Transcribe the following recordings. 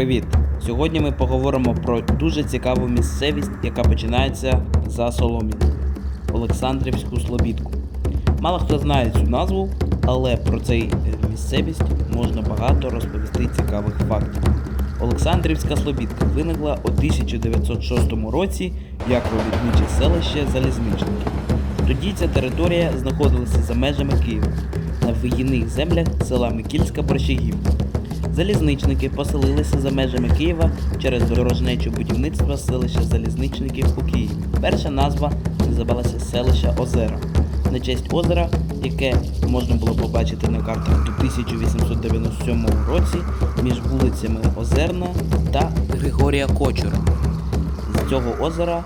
Привіт! Сьогодні ми поговоримо про дуже цікаву місцевість, яка починається за Соломін Олександрівську Слобідку. Мало хто знає цю назву, але про цей е, місцевість можна багато розповісти цікавих фактів. Олександрівська Слобідка виникла у 1906 році як робітниче селище Залізничники. Тоді ця територія знаходилася за межами Києва на виїнних землях села Микільська Борщагівка. Залізничники поселилися за межами Києва через дорожнечу будівництва селища залізничників у Києві. Перша назва називалася селище Озера. На честь озера, яке можна було побачити на картах у 1897 році між вулицями Озерна та Григорія Кочура. З цього озера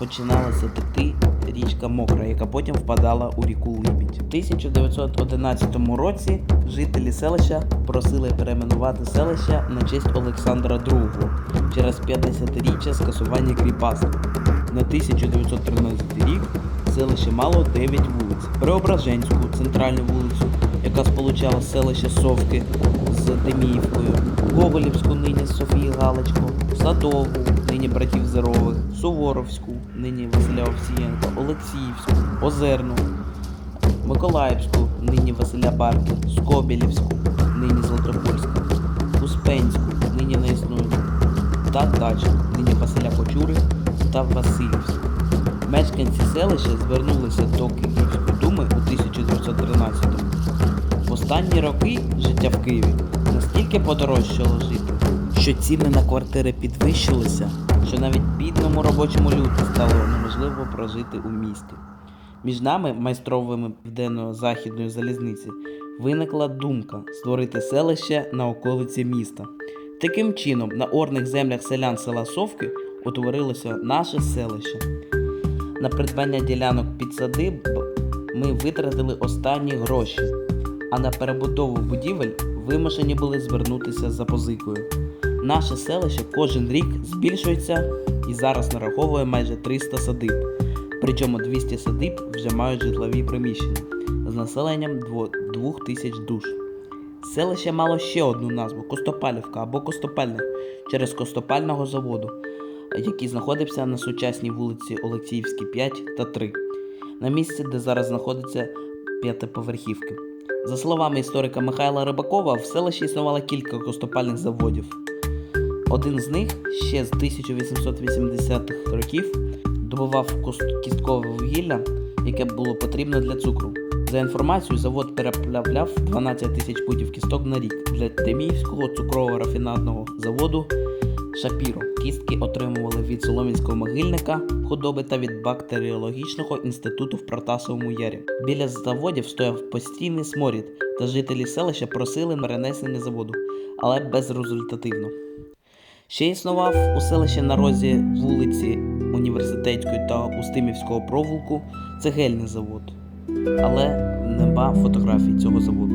починалася текти річка Мокра, яка потім впадала у ріку Либідь. У 1911 році жителі селища просили перейменувати селище на честь Олександра II через 50-річчя скасування кріпацтва. На 1913 рік селище мало 9 вулиць: Преображенську, центральну вулицю, яка сполучала селище Совки з Деміївкою, Гоголівську, нині з Софії Галочко, Садову, нині братів Зерових, Суворовську, нині Василя Овсієнка, Олексіївську, Озерну, Миколаївську, нині Василя Барки, Скобілівську, нині Златопольська, Успенську, нині не існує, та Дачу, нині Василя Кочури та Васильівську. Мешканці селища звернулися до Київської думи у 1913-му. В останні роки життя в Києві настільки подорожчало жити, що ціни на квартири підвищилися, що навіть бідному робочому люду стало неможливо прожити у місті. Між нами, майстровими південно-західної залізниці, виникла думка створити селище на околиці міста. Таким чином, на орних землях селян села Совки утворилося наше селище. На придбання ділянок під садиб ми витратили останні гроші, а на перебудову будівель вимушені були звернутися за позикою. Наше селище кожен рік збільшується і зараз нараховує майже 300 садиб. Причому 200 садиб вже мають житлові приміщення з населенням 2000 душ. Селище мало ще одну назву Костопалівка або Костопальня через Костопального заводу, який знаходився на сучасній вулиці Олексіївській 5 та 3, на місці, де зараз знаходиться п'ятиповерхівки. За словами історика Михайла Рибакова, в селищі існувало кілька костопальних заводів. Один з них ще з 1880-х років добував кісткове вугілля, яке було потрібно для цукру. За інформацією, завод переплавляв 12 тисяч путів кісток на рік для Деміївського цукрово-рафінадного заводу Шапіро. Кістки отримували від Соломінського могильника худоби та від бактеріологічного інституту в Протасовому ярі. Біля заводів стояв постійний сморід, та жителі селища просили перенесення заводу, але безрезультативно. Ще існував у селищі на розі вулиці Університетської та Устимівського провулку цегельний завод, але нема фотографій цього заводу.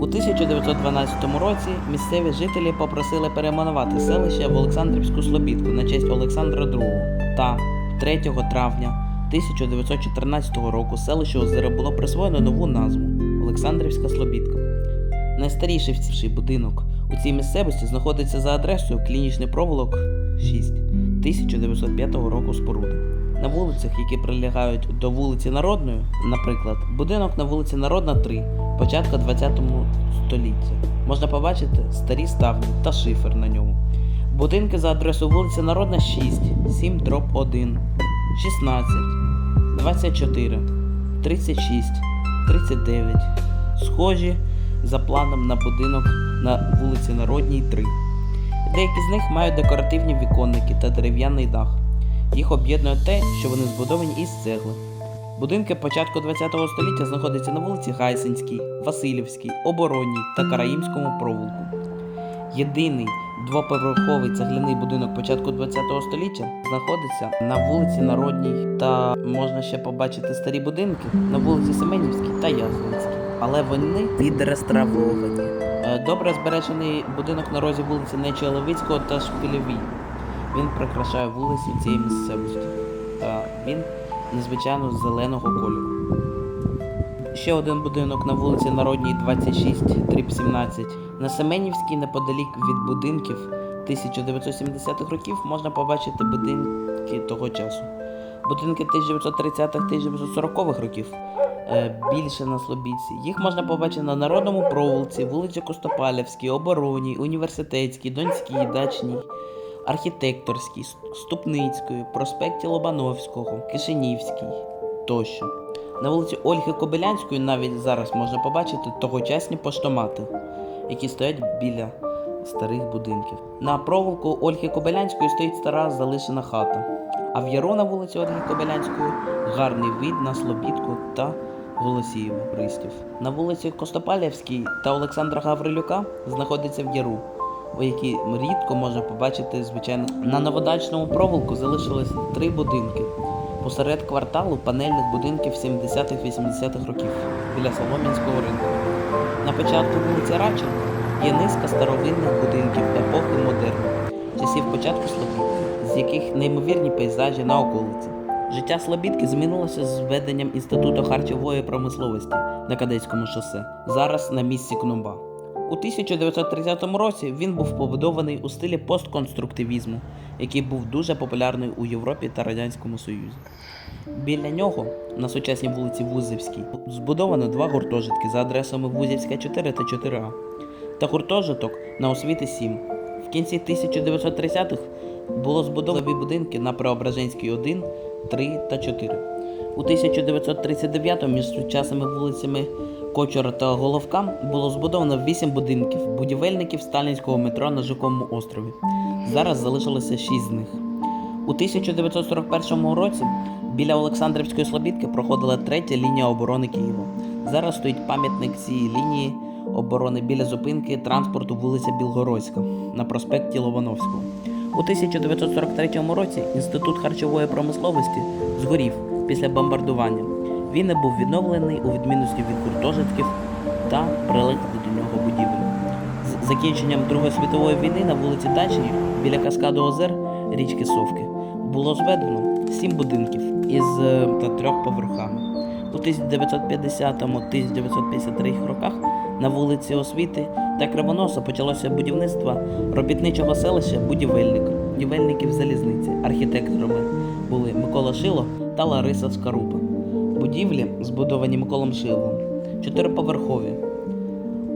У 1912 році місцеві жителі попросили перейменувати селище в Олександрівську Слобідку на честь Олександра II. Та 3 травня 1914 року селищу Озера було присвоєно нову назву Олександрівська Слобідка. Найстаріший вцівший будинок у цій місцевості знаходиться за адресою Клінічний провулок 6 1905 року споруди. На вулицях, які прилягають до вулиці Народної, наприклад, будинок на вулиці Народна 3, початку 20 століття, можна побачити старі ставні та шифер на ньому. Будинки за адресою вулиці Народна 6, 7 дроб 1, 16, 24, 36, 39. Схожі за планом на будинок на вулиці Народній 3. Деякі з них мають декоративні віконники та дерев'яний дах. Їх об'єднує те, що вони збудовані із цегли. Будинки початку ХХ століття знаходяться на вулиці Гайсинській, Васильівській, Оборонній та Караїмському провулку. Єдиний двоповерховий цегляний будинок початку ХХ століття знаходиться на вулиці Народній та можна ще побачити старі будинки на вулиці Семенівській та Язвинській. Але вони відреставровані. Е, Добре збережений будинок на розі вулиці Нечеловицького та Шпильовій. Він прикрашає вулиці цієї місцевості. Він незвичайно зеленого кольору. Ще один будинок на вулиці Народній 26, дріб 17. На Семенівській, неподалік від будинків, 1970-х років можна побачити будинки того часу. Будинки 1930-1940-х років більше на Слобідці. Їх можна побачити на Народному провулці, вулиці Костопалівській, Оборонній, Університетській, Донській, Дачній, Архітекторській, Ступницької, проспекті Лобановського, Кишинівській тощо. На вулиці Ольги Кобилянської навіть зараз можна побачити тогочасні поштомати, які стоять біля старих будинків. На провулку Ольги Кобилянської стоїть стара залишена хата. А в яру на вулиці Ольги Кобилянської гарний вид на Слобідку та Голосіїв Пристів. На вулиці Костопалівській та Олександра Гаврилюка знаходиться в яру, у якій рідко можна побачити звичайно. На новодачному провулку залишились три будинки. Посеред кварталу панельних будинків 70-х-80-х років біля Солом'янського ринку. На початку вулиці Радченка є низка старовинних будинків епохи модерну, часів початку Слобідки, з яких неймовірні пейзажі на околиці. Життя Слобідки змінилося з введенням інституту харчової промисловості на Кадетському шосе, зараз на місці Кнуба. У 1930 році він був побудований у стилі постконструктивізму, який був дуже популярний у Європі та Радянському Союзі. Біля нього, на сучасній вулиці Вузівській, збудовано два гуртожитки за адресами Вузівська 4 та 4А та гуртожиток на освіти 7. В кінці 1930-х було збудовано будинки на Преображенській 1, 3 та 4. У 1939-му між сучасними вулицями Кочора та Головка було збудовано 8 будинків будівельників сталінського метро на Жуковому острові. Зараз залишилося 6 з них. У 1941 році біля Олександрівської Слобідки проходила третя лінія оборони Києва. Зараз стоїть пам'ятник цієї лінії оборони біля зупинки транспорту вулиця Білгородська на проспекті Лобановського. У 1943 році інститут харчової промисловості згорів після бомбардування. Він не був відновлений у відмінності від гуртожитків та прилеглих до нього будівель. З закінченням Другої світової війни на вулиці Дачній біля каскаду озер річки Совки було зведено сім будинків із е, та трьох поверхами. У 1950-1953 роках на вулиці Освіти та Кривоноса почалося будівництво робітничого селища Будівельник, будівельників залізниці. Архітекторами були Микола Шило та Лариса Скарупа. Будівлі, збудовані Миколом Шилом, чотириповерхові,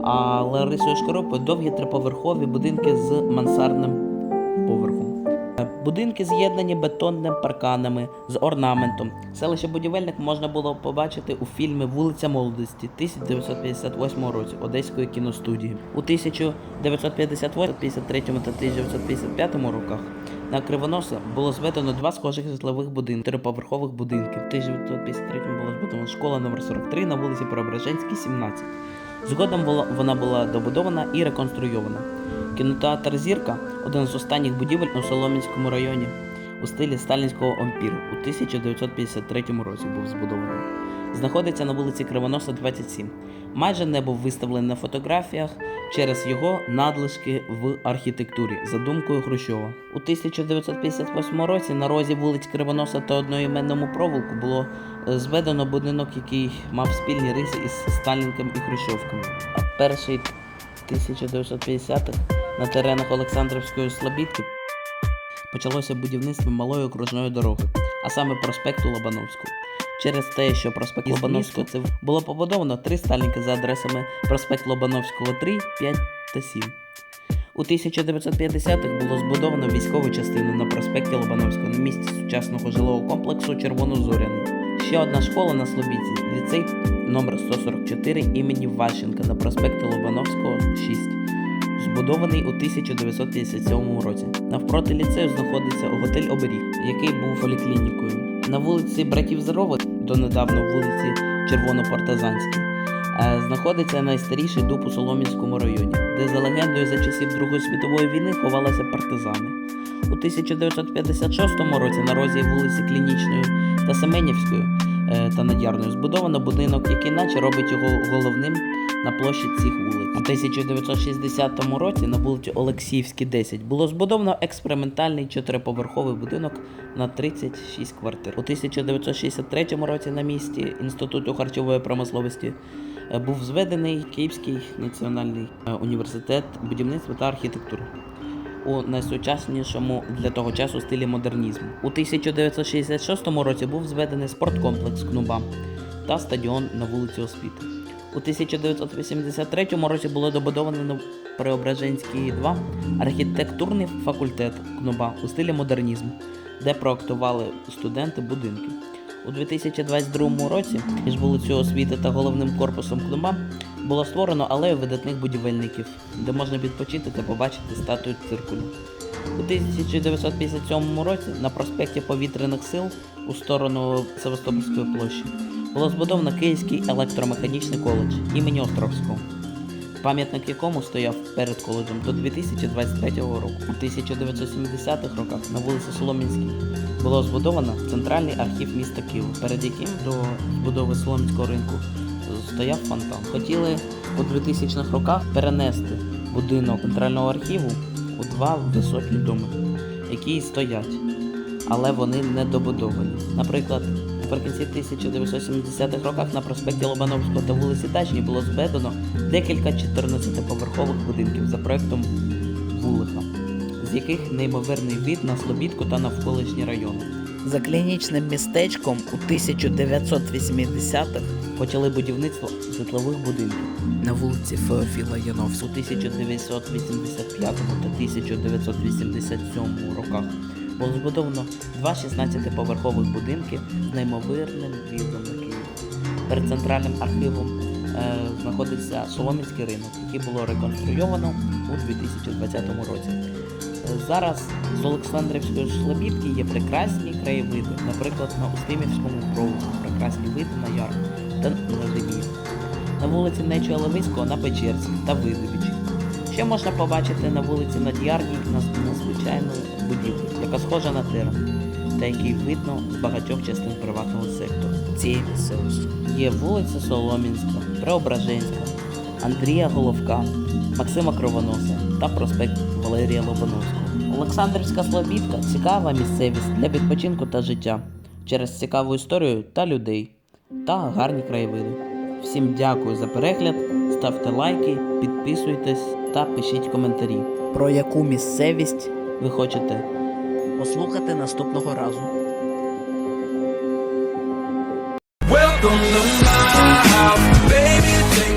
а Ларисою Шкарупою довгі триповерхові будинки з мансардним поверхом. Будинки з'єднані бетонними парканами з орнаментом. Селище будівельник можна було побачити у фільмі Вулиця молодості 1958 році Одеської кіностудії. У 1958, 53 та 1955 роках на Кривоноса було зведено два схожих житлових будинки, чотириповерхових будинки. В 1953 була збудована школа номер 43 на вулиці Преображенській, 17. Згодом вона була добудована і реконструйована. Кінотеатр Зірка один з останніх будівель у Солом'янському районі у стилі сталінського ампіру у 1953 році був збудований. Знаходиться на вулиці Кривоноса, 27. Майже не був виставлений на фотографіях через його надлишки в архітектурі за думкою Хрущова. У 1958 році на розі вулиць Кривоноса та одноіменному провулку було е, зведено будинок, який мав спільні риси із Сталінком і Хрущовками. А перший 1950-х на теренах Олександрівської Слобідки почалося будівництво малої окружної дороги, а саме проспекту Лобановського. Через те, що проспект Лобановського це було побудовано три сталінки за адресами проспект Лобановського 3, 5 та 7. У 1950-х було збудовано військову частину на проспекті Лобановського на місці сучасного жилого комплексу Червонозоряний. Ще одна школа на Слобідці ліцей номер 144 імені Ващенка на проспекті Лобановського 6 збудований у 1957 році. Навпроти ліцею знаходиться готель Оберіг, який був поліклінікою. На вулиці Братів Зарових, донедавна вулиці Червонопартизанській, е, знаходиться найстаріший дуб у Солом'янському районі, де за легендою за часів Другої світової війни ховалися партизани. У 1956 році на розі вулиці Клінічної та Семенівської е, та Надярної збудовано будинок, який наче робить його головним на площі цих вулиць. У 1960 році на вулиці Олексіївській, 10 було збудовано експериментальний чотириповерховий будинок на 36 квартир. У 1963 році на місці Інституту харчової промисловості е, був зведений Київський національний е, університет будівництва та архітектури. у найсучаснішому для того часу стилі модернізму. У 1966 році був зведений спорткомплекс Кнуба та стадіон на вулиці Освіти. У 1983 році було добудовано на Преображенській 2 архітектурний факультет Кнуба у стилі модернізму, де проектували студенти будинки. У 2022 році між вулицею освіти та головним корпусом Кнуба було створено алею видатних будівельників, де можна відпочити та побачити статую циркулю. У 1957 році на проспекті Повітряних сил у сторону Севастопольської площі було збудовано Київський електромеханічний коледж імені Островського, пам'ятник якому стояв перед коледжем до 2023 року. У 1970-х роках на вулиці Соломінській було збудовано центральний архів міста Києва, перед яким до збудови Соломінського ринку стояв фонтан. Хотіли у 2000-х роках перенести будинок центрального архіву у два висотні доми, які стоять, але вони не добудовані. Наприклад, наприкінці 1970-х роках на проспекті Лобановського та вулиці Дачній було зведено декілька 14-поверхових будинків за проектом Вулиха, з яких неймовірний від на Слобідку та навколишні райони. За клінічним містечком у 1980-х Почали будівництво житлових будинків. на вулиці Феофіла У 1985 та 1987 роках було збудовано два 16-поверхових будинки з неймовірним відом на Київ. Перед центральним архівом е, знаходиться Соломінський ринок, який було реконструйовано у 2020 році. Е, Зараз з Олександрівської Слобідки є прекрасні краєвиди, наприклад, на Устимівському провулку прекрасні види на Яр та на Демір. На вулиці Нечуя Левицького на Печерській та Видовичі. Ще можна побачити на вулиці Над'ярній надзвичайну будівлю, яка схожа на терен, та який видно з багатьох частин приватного сектору. цієї місцевості. Є вулиця Соломінська, Преображенська, Андрія Головка, Максима Кривоноса та проспект Валерія Лобановського. Олександрівська Слобідка цікава місцевість для відпочинку та життя через цікаву історію та людей та гарні краєвиди. Всім дякую за перегляд, ставте лайки, підписуйтесь та пишіть коментарі. Про яку місцевість Ви хочете послухати наступного разу. Welcome to my house, baby. Take